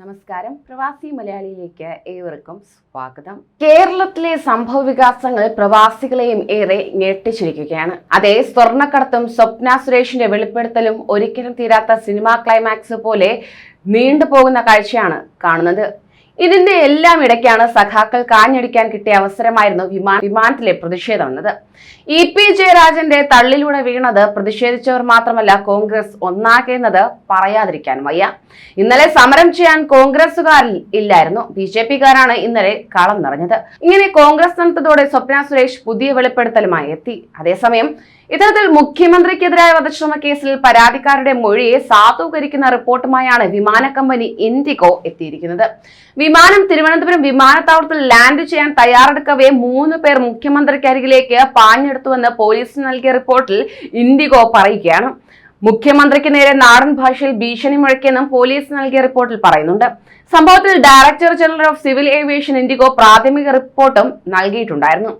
നമസ്കാരം. പ്രവാസി മലയാളിയിലേക്ക് ഏവർക്കും സ്വാഗതം. കേരളത്തിലെ സംഭവ വികാസങ്ങൾ പ്രവാസികളെയും ഏറെ ഞെട്ടിച്ചിരിക്കുകയാണ്. അതേ സ്വർണക്കടത്തും സ്വപ്ന സുരേഷിന്റെ വെളിപ്പെടുത്തലും ഒരിക്കലും തീരാത്ത സിനിമാ ക്ലൈമാക്സ് പോലെ നീണ്ടുപോകുന്ന കാഴ്ചയാണ് കാണുന്നത്. ഇതിന്റെ എല്ലാം ഇടയ്ക്കാണ് സഖാക്കൾ കാഞ്ഞടിക്കാൻ കിട്ടിയ അവസരമായിരുന്നു വിമാന വിമാനത്തിലെ പ്രതിഷേധം എന്നത്. ഇ പി ജയരാജന്റെ തള്ളിലൂടെ വീണത് പ്രതിഷേധിച്ചവർ മാത്രമല്ല കോൺഗ്രസ് ഒന്നാകേന്നത് പറയാതിരിക്കാൻ വയ്യ. ഇന്നലെ സമരം ചെയ്യാൻ കോൺഗ്രസുകാർ ഇല്ലായിരുന്നു. ബി ജെ പിക്കാരാണ് ഇന്നലെ കളം നിറഞ്ഞത്. ഇങ്ങനെ കോൺഗ്രസ് നടത്തതോടെ സ്വപ്ന സുരേഷ് പുതിയ വെളിപ്പെടുത്തലുമായി എത്തി. അതേസമയം ഇത്തരത്തിൽ മുഖ്യമന്ത്രിക്കെതിരായ വധശ്രമ കേസിൽ പരാതിക്കാരുടെ മൊഴിയെ സാധൂകരിക്കുന്ന റിപ്പോർട്ടുമായാണ് വിമാന കമ്പനി ഇൻഡിഗോ എത്തിയിരിക്കുന്നത്. വിമാനം തിരുവനന്തപുരം വിമാനത്താവളത്തിൽ ലാൻഡ് ചെയ്യാൻ തയ്യാറെടുക്കവേ മൂന്ന് പേർ മുഖ്യമന്ത്രിക്കരികിലേക്ക് പാഞ്ഞെടുത്തുവെന്ന് പോലീസിന് നൽകിയ റിപ്പോർട്ടിൽ ഇൻഡിഗോ പറയുകയാണ്. മുഖ്യമന്ത്രിക്ക് നേരെ നാടൻ ഭാഷയിൽ ഭീഷണി മുഴക്കിയെന്നും പോലീസ് നൽകിയ റിപ്പോർട്ടിൽ പറയുന്നുണ്ട്. സംഭവത്തിൽ director general of civil aviation IndiGo പ്രാഥമിക റിപ്പോർട്ടും നൽകിയിട്ടുണ്ടായിരുന്നു.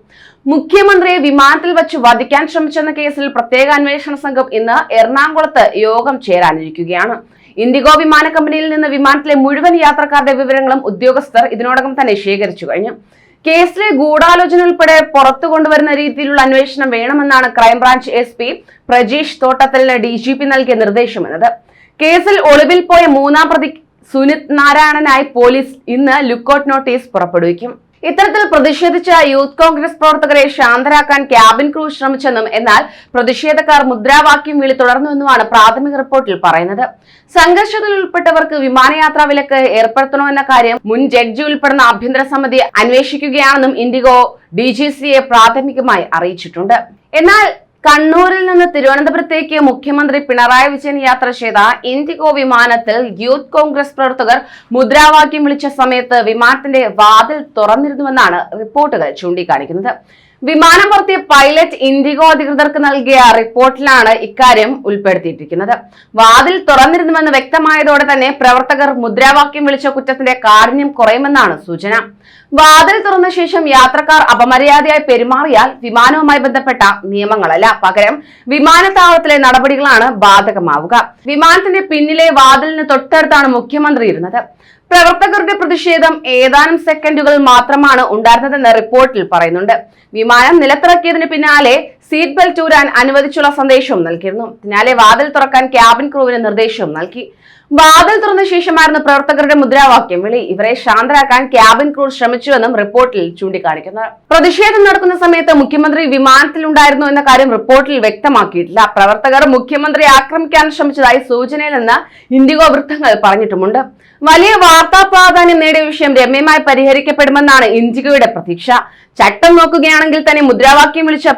മുഖ്യമന്ത്രിയെ വിമാനത്തിൽ വെച്ച് വധിക്കാൻ ശ്രമിച്ചെന്ന കേസിൽ പ്രത്യേക അന്വേഷണ സംഘം ഇന്ന് എറണാകുളത്ത് യോഗം ചേരാനിരിക്കുകയാണ്. ഇൻഡിഗോ വിമാന കമ്പനിയിൽ നിന്ന് വിമാനത്തിലെ മുഴുവൻ യാത്രക്കാരുടെ വിവരങ്ങളും ഉദ്യോഗസ്ഥർ ഇതിനോടകം തന്നെ ശേഖരിച്ചു കഴിഞ്ഞു. കേസിലെ ഗൂഢാലോചന ഉൾപ്പെടെ പുറത്തു കൊണ്ടുവരുന്ന രീതിയിലുള്ള അന്വേഷണം വേണമെന്നാണ് crime branch S P Prajeesh തോട്ടത്തലിന് D G P നൽകിയ നിർദ്ദേശമെന്നത്. കേസിൽ ഒളിവിൽ പോയ മൂന്നാം പ്രതി സുനിത് നാരായണനായി പോലീസ് ഇന്ന് ലുക്കൌട്ട് നോട്ടീസ് പുറപ്പെടുവിക്കും. ഇത്തരത്തിൽ പ്രതിഷേധിച്ച യൂത്ത് കോൺഗ്രസ് പ്രവർത്തകരെ ശാന്തരാക്കാൻ ക്യാബിൻ ക്രൂ ശ്രമിച്ചെന്നും എന്നാൽ പ്രതിഷേധക്കാർ മുദ്രാവാക്യം വിളി തുടർന്നുവെന്നുമാണ് പ്രാഥമിക റിപ്പോർട്ടിൽ പറയുന്നത്. സംഘർഷത്തിൽ ഉൾപ്പെട്ടവർക്ക് വിമാനയാത്രാ വിലക്ക് ഏർപ്പെടുത്തണമെന്ന കാര്യം മുൻ ജഡ്ജി ഉൾപ്പെടുന്ന ആഭ്യന്തര സമിതി അന്വേഷിക്കുകയാണെന്നും ഇൻഡിഗോ ഡി ജി സിയെ പ്രാഥമികമായി അറിയിച്ചിട്ടുണ്ട്. എന്നാൽ കണ്ണൂരിൽ നിന്ന് തിരുവനന്തപുരത്തേക്ക് മുഖ്യമന്ത്രി പിണറായി വിജയൻ യാത്ര ചെയ്ത ഇൻഡിഗോ വിമാനത്തിൽ യൂത്ത് കോൺഗ്രസ് പ്രവർത്തകർ മുദ്രാവാക്യം വിളിച്ച സമയത്ത് വിമാനത്തിന്റെ വാതിൽ തുറന്നിരുന്നുവെന്നാണ് റിപ്പോർട്ടുകൾ ചൂണ്ടിക്കാണിക്കുന്നത്. വിമാനം പറത്തിയ പൈലറ്റ് ഇൻഡിഗോ അധികൃതർക്ക് നൽകിയ റിപ്പോർട്ടിലാണ് ഇക്കാര്യം ഉൾപ്പെടുത്തിയിരിക്കുന്നത് വാതിൽ തുറന്നിരുന്നുവെന്ന് വ്യക്തമായതോടെ തന്നെ പ്രവർത്തകർ മുദ്രാവാക്യം വിളിച്ച കുറ്റത്തിന്റെ കാഠിന്യം കുറയുമെന്നാണ് സൂചന. വാതിൽ തുറന്ന ശേഷം യാത്രക്കാർ അപമര്യാദയായി പെരുമാറിയാൽ വിമാനവുമായി ബന്ധപ്പെട്ട നിയമങ്ങളല്ല. പകരം വിമാനത്താവളത്തിലെ നടപടികളാണ് ബാധകമാവുക. വിമാനത്തിന്റെ പിന്നിലെ വാതിലിന് തൊട്ടടുത്താണ് മുഖ്യമന്ത്രി ഇരുന്നത്. പ്രവർത്തകരുടെ പ്രതിഷേധം ഏതാനും സെക്കൻഡുകൾ മാത്രമാണ് ഉണ്ടായിരുന്നതെന്ന് റിപ്പോർട്ടിൽ പറയുന്നുണ്ട്. വിമാനം നിലത്തിറക്കിയതിന് പിന്നാലെ സീറ്റ് ബെൽറ്റ് ഊരാൻ അനുവദിച്ചുള്ള സന്ദേശവും നൽകിയിരുന്നു. പിന്നാലെ വാതിൽ തുറക്കാൻ ക്യാബിൻ ക്രൂവിന് നിർദ്ദേശവും നൽകി. വാതിൽ തുറന്ന ശേഷമായിരുന്നു പ്രവർത്തകരുടെ മുദ്രാവാക്യം വിളി. ഇവരെ ശാന്തരാക്കാൻ ക്യാബിൻ ക്രൂ ശ്രമിച്ചുവെന്നും റിപ്പോർട്ടിൽ ചൂണ്ടിക്കാണിക്കുന്നു. പ്രതിഷേധം നടക്കുന്ന സമയത്ത് മുഖ്യമന്ത്രി വിമാനത്തിലുണ്ടായിരുന്നു എന്ന കാര്യം റിപ്പോർട്ടിൽ വ്യക്തമാക്കിയിട്ടില്ല. പ്രവർത്തകർ മുഖ്യമന്ത്രിയെ ആക്രമിക്കാൻ ശ്രമിച്ചതായി സൂചനയിൽ നിന്ന് ഇൻഡിഗോ വൃത്തങ്ങൾ പറഞ്ഞിട്ടുമുണ്ട്. വലിയ വാർത്താ പ്രാധാന്യം നേടിയ വിഷയം രമ്യമായി പരിഹരിക്കപ്പെടുമെന്നാണ് ഇൻഡിഗോയുടെ പ്രതീക്ഷ. ചട്ടം നോക്കുകയാണെങ്കിൽ തന്നെ മുദ്രാവാക്യം വിളിച്ച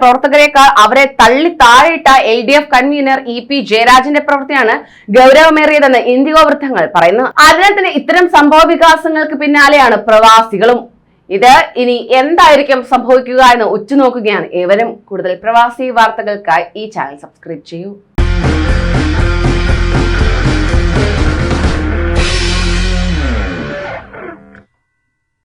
പ്രവർത്തകരെക്കാൾ അവരെ തള്ളി താഴെയിട്ട L D F convener E P ജയരാജന്റെ പ്രവൃത്തിയാണ് ഗൗരവമേറിയതെന്ന് ഇൻഡിഗോ വൃത്തങ്ങൾ പറയുന്നു. അതിനാൽ തന്നെ ഇത്തരം സംഭവ വികാസങ്ങൾക്ക് പിന്നാലെയാണ് പ്രവാസികളും. ഇത് ഇനി എന്തായിരിക്കും സംഭവിക്കുക എന്ന് ഉറ്റുനോക്കുകയാണ് ഏവരും. കൂടുതൽ പ്രവാസി വാർത്തകൾക്കായി ഈ ചാനൽ സബ്സ്ക്രൈബ് ചെയ്യൂ.